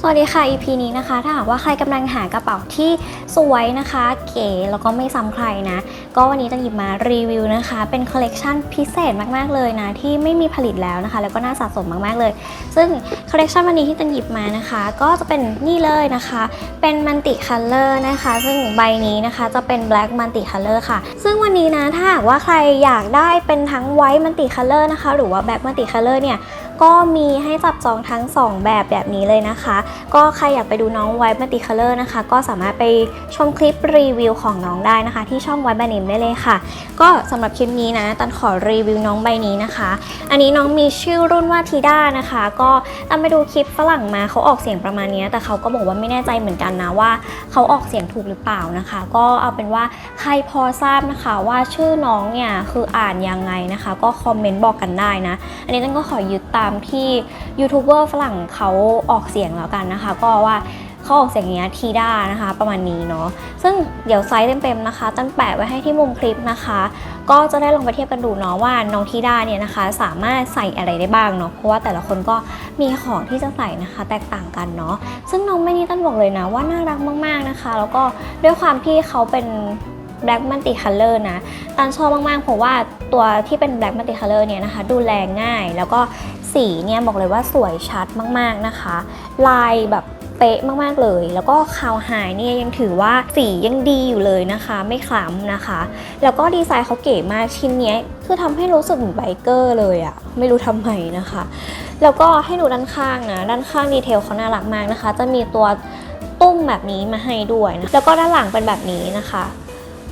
สวัสดีค่ะ EP นี้นะคะ ถ้าหากว่าใครกำลังหากระเป๋าที่สวยนะคะ เก๋แล้วก็ไม่ซ้ำใครนะ ก็วันนี้จะหยิบมารีวิวนะคะ เป็นคอลเลกชันพิเศษมากๆเลยนะ ที่ไม่มีผลิตแล้วนะคะ แล้วก็น่าสะสมมากๆเลย ซึ่งคอลเลกชันวันนี้ที่ตันหยิบมานะคะ ก็จะเป็นนี่เลยนะคะ เป็นมั l ติคัลเลอร์นะคะ ซึ่งใบนี้นะคะจะเป็น black multi color ค่ะ ซึ่งวันนี้นะถ้าหากว่าใครอยากได้เป็นทั้ง white multi color นะคะ หรือว่า black multi color เนี่ย ก็มีให้จับจองทั้ง 2 แบบแบบนี้เลยนะคะ ก็ใครอยากไปดูน้อง White Multi Color นะคะ ก็สามารถไปชมคลิปรีวิวของน้องได้นะคะ ที่ช่อง White b a n i m ได้เลยค่ะ ก็สำหรับคลิปนี้นะตันขอรีวิวน้องใบนี้นะคะ อันนี้น้องมีชื่อรุ่นว่าทีด้านะคะ ก็ตันไปดูคลิปฝรั่งมาเขาออกเสียงประมาณนี้แต่เขาก็บอกว่าไม่แน่ใจเหมือนกันนะว่าเขาออกเสียงถูกหรือเปล่านะคะ ก็เอาเป็นว่าใครพอทราบนะคะว่าชื่อน้องเนี่ยคืออ่านยังไงนะคะ ก็คอมเมนต์บอกกันได้นะ อันนี้ตันก็ขอยึดตามที่ยูทูบเบอร์ฝรั่งเขาออกเสียงแล้วกันนะคะ ก็ว่าเขาออกเสียงอย่างเงี้ยทีด้านะคะ ประมาณนี้เนาะซึ่งเดี๋ยวไซส์เต็มๆนะคะ ตั้นแปะไว้ให้ที่มุมคลิปนะคะ ก็จะได้ลองไปเทียบกันดูเนาะว่าน้องทีด้าเนี่ยนะคะ สามารถใส่อะไรได้บ้างเนาะเพราะว่าแต่ละคนก็มีของที่จะใส่นะคะ แตกต่างกันเนาะซึ่งน้องไม่นี่ตั้นบอกเลยนะว่าน่ารักมากๆนะคะ แล้วก็ด้วยความที่เขาเป็น Black Multi Color นะตันชอบมากๆเพราะว่าตัวที่เป็น Black Multi Color เนี่ยนะคะ ดูแลง่าย แล้วก็ สีเนี่ยบอกเลยว่าสวยชัดมากๆนะคะ ลายแบบเป๊ะมากๆเลย แล้วก็คาวไฮเนี่ยยังถือว่าสียังดีอยู่เลยนะคะ ไม่คล้ำนะคะ แล้วก็ดีไซน์เขาเก๋มากชิ้นนี้คือทำให้รู้สึกเหมือนไบเกอร์เลยอะไม่รู้ทำไมนะคะ แล้วก็ให้ดูด้านข้างนะ ด้านข้างดีเทลเขาน่ารักมากนะคะ จะมีตัวตุ้มแบบนี้มาให้ด้วยนะแล้วก็ด้านหลังเป็นแบบนี้นะคะ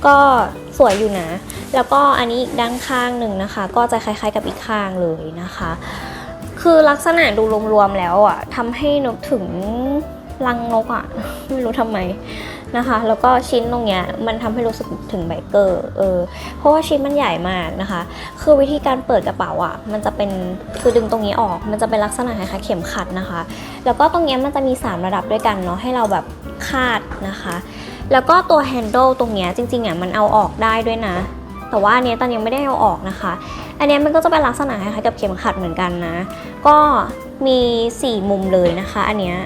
ก็สวยอยู่นะ แล้วก็อันนี้อีกด้านข้างหนึ่งนะคะ ก็จะคล้ายๆกับอีกข้างเลยนะคะ คือลักษณะดูรวมๆแล้วอะทำให้นึกถึงรังนกอะ ไม่รู้ทำไมนะคะ แล้วก็ชิ้นตรงเนี้ยมันทำให้รู้สึกถึงไบเกอร์เออเพราะว่าชิ้นมันใหญ่มากนะคะ คือวิธีการเปิดกระเป๋าอะ มันจะเป็นคือดึงตรงนี้ออกมันจะเป็นลักษณะคล้ายๆเข็มขัดนะคะ แล้วก็ตรงเนี้ยมันจะมี 3 ระดับด้วยกันเนาะให้เราแบบคาดนะคะ แล้วก็ตัวแฮนด์ลตรงเนี้ยจริงๆอะมันเอาออกได้ด้วยนะ แต่ว่าอันเนี้ยตอนยังไม่ได้เอาออกนะคะ อันเนี้ยมันก็จะเป็นลักษณะคล้ายๆกับเข็มขัดเหมือนกันนะ ก็มี 4 มุมเลยนะคะ อันเนี้ย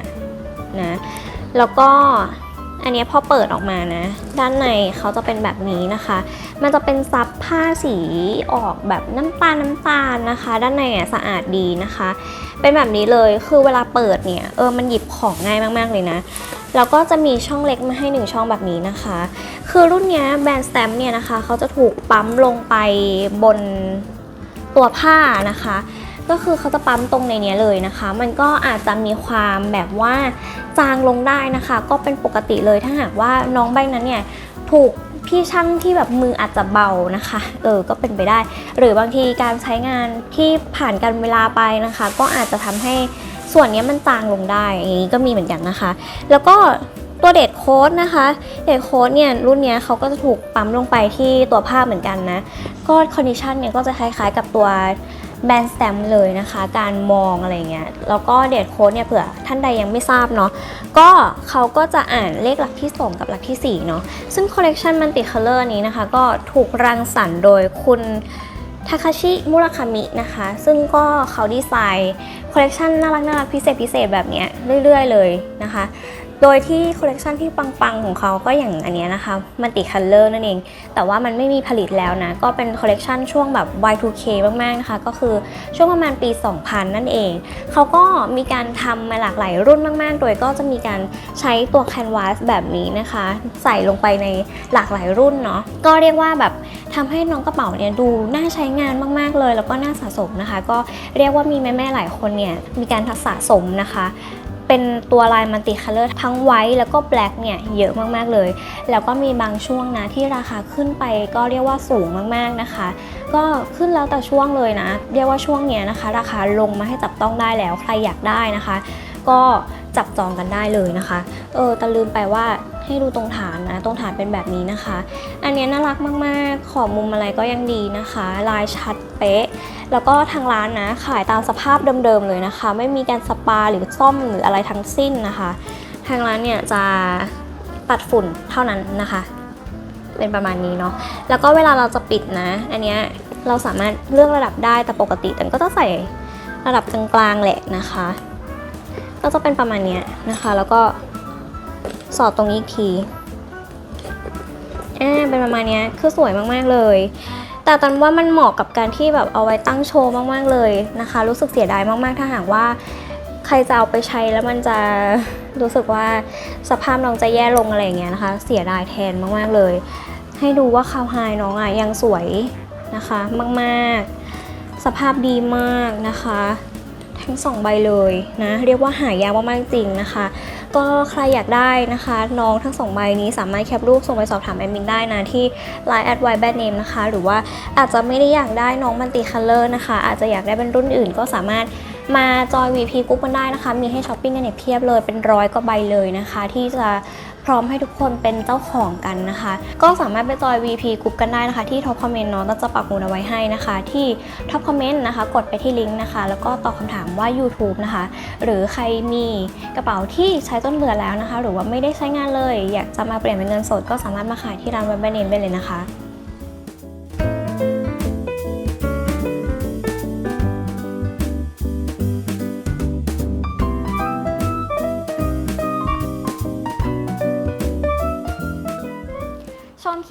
นะ แล้วก็อันเนี้ยพอเปิดออกมานะ ด้านในเขาจะเป็นแบบนี้นะคะ มันจะเป็นซับผ้าสีออกแบบน้ำตาลน้ำตาลนะคะ ด้านในอะสะอาดดีนะคะ เป็นแบบนี้เลยคือเวลาเปิดเนี่ยเออมันหยิบของง่ายมากๆเลยนะ แล้วก็จะมีช่องเล็กมาให้หนึ่งช่องแบบนี้นะคะ คือรุ่นนี้แบรนด์สแตมเนี่ยนะคะเขาจะถูกปั๊มลงไปบนตัวผ้านะคะ ก็คือเขาจะปั๊มตรงในนี้เลยนะคะ มันก็อาจจะมีความแบบว่าจางลงได้นะคะ ก็เป็นปกติเลยถ้าหากว่าน้องใบนั้นเนี่ยถูกพี่ช่างที่แบบมืออาจจะเบานะคะ เออ ก็เป็นไปได้ หรือบางทีการใช้งานที่ผ่านการเวลาไปนะคะ ก็อาจจะทำให้ ส่วนนี้มันจางลงได้อย่างนี้ก็มีเหมือนกันนะคะ แล้วก็ตัวเดดโค้ดนะคะ เดดโค้ดเนี่ยรุ่นนี้เขาก็จะถูกปั๊มลงไปที่ตัวผ้าเหมือนกันนะ ก็คอนดิชันเนี่ยก็จะคล้ายๆกับตัวแบนสแตมเลยนะคะ การมองอะไรเงี้ย แล้วก็เดดโค้ดเนี่ยเผื่อท่านใดยังไม่ทราบเนาะ ก็เขาก็จะอ่านเลขหลักที่ 2 กับหลักที่4เนาะ ซึ่งคอลเลกชันมันติคัลเลอร์นี้นะคะ ก็ถูกรังสรรค์โดยคุณ ทาคาชิมุราคามินะคะ ซึ่งก็เขาดีไซน์คอลเลกชันน่ารักน่ารักพิเศษพิเศษแบบนี้เรื่อยๆเลยนะคะ โดยที่คอลเลกชันที่ปังๆ ของเขาก็อย่างอันนี้นะคะมันติคัลเลอร์นั่นเอง แต่ว่ามันไม่มีผลิตแล้วนะ ก็เป็นคอลเลกชันช่วงแบบ Y2K มากๆนะคะ ก็คือช่วงประมาณปี 2000 นั่นเอง เขาก็มีการทำมาหลากหลายรุ่นมากๆ โดยก็จะมีการใช้ตัวแคนวาสแบบนี้นะคะ ใส่ลงไปในหลากหลายรุ่นเนาะก็เรียกว่าแบบทำให้น้องกระเป๋าเนี่ยดูน่าใช้งานมากๆเลย แล้วก็น่าสะสมนะคะ ก็เรียกว่ามีแม่ๆหลายคนเนี่ยมีการสะสมนะคะ เป็นตัวลายมันติคัลเลอร์ทั้งไวท์แล้วก็แบล็กเนี่ยเยอะมากๆเลย แล้วก็มีบางช่วงนะที่ราคาขึ้นไปก็เรียกว่าสูงมากๆนะคะ ก็ขึ้นแล้วแต่ช่วงเลยนะ เรียกว่าช่วงเนี้ยนะคะ ราคาลงมาให้จับต้องได้แล้วใครอยากได้นะคะ ก็ จับจองกันได้เลยนะคะ เออแต่ลืมไปว่าให้ดูตรงฐานนะ ตรงฐานเป็นแบบนี้นะคะ อันเนี้ยน่ารักมากๆ ขอบมุมอะไรก็ยังดีนะคะ ลายชัดเป๊ะ แล้วก็ทางร้านนะขายตามสภาพเดิมๆเลยนะคะ ไม่มีการสปาหรือซ่อมหรืออะไรทั้งสิ้นนะคะ ทางร้านเนี่ยจะปัดฝุ่นเท่านั้นนะคะ เป็นประมาณนี้เนาะ แล้วก็เวลาเราจะปิดนะ อันเนี้ยเราสามารถเลือกระดับได้แต่ปกติตันก็จะใส่ระดับกลางๆแหละนะคะ ก็จะเป็นประมาณนี้นะคะ แล้วก็สอดตรงนี้อีกทีอ่าเป็นประมาณนี้คือสวยมากๆเลย แต่ตันว่ามันเหมาะกับการที่แบบเอาไว้ตั้งโชว์มากๆเลยนะคะ รู้สึกเสียดายมากๆ ถ้าหากว่าใครจะเอาไปใช้แล้วมันจะรู้สึกว่าสภาพน้องจะแย่ลงอะไรอย่างเงี้ยนะคะ เสียดายแทนมากๆเลย ให้ดูว่าคาวไฮน้องอะยังสวยนะคะ มากๆ สภาพดีมากนะคะ ทั้งสองใบเลยนะเรียกว่าหายากมากๆจริงนะคะ ก็ใครอยากได้นะคะ น้องทั้งสองใบนี้สามารถแคปรูปส่งไปสอบถามแอดมินได้นะที่ Line แอดไวแบดเนมนะคะ หรือว่าอาจจะไม่ได้อยากได้น้องมันติคัลเลอร์นะคะ อาจจะอยากได้เป็นรุ่นอื่นก็สามารถ มาจอย VP กรุ๊ปกันได้นะคะ มีให้ช้อปปิ้งกันเนี่ยเพียบเลยเป็นร้อยกว่าใบเลยนะคะ ที่จะพร้อมให้ทุกคนเป็นเจ้าของกันนะคะ ก็สามารถไปจอย VP กรุ๊ปกันได้นะคะ ที่ท็อปคอมเมนต์เนาะเราจะปักหมุดเอาไว้ให้นะคะ ที่ท็อปคอมเมนต์นะคะ กดไปที่ลิงก์นะคะ แล้วก็ตอบคำถามว่า YouTube นะคะ หรือใครมีกระเป๋าที่ใช้จนเบื่อแล้วนะคะ หรือว่าไม่ได้ใช้งานเลย อยากจะมาเปลี่ยนเป็นเงินสดก็สามารถมาขายที่ร้านเว็บแบนเนมได้เลยนะคะ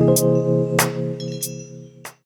Thank you.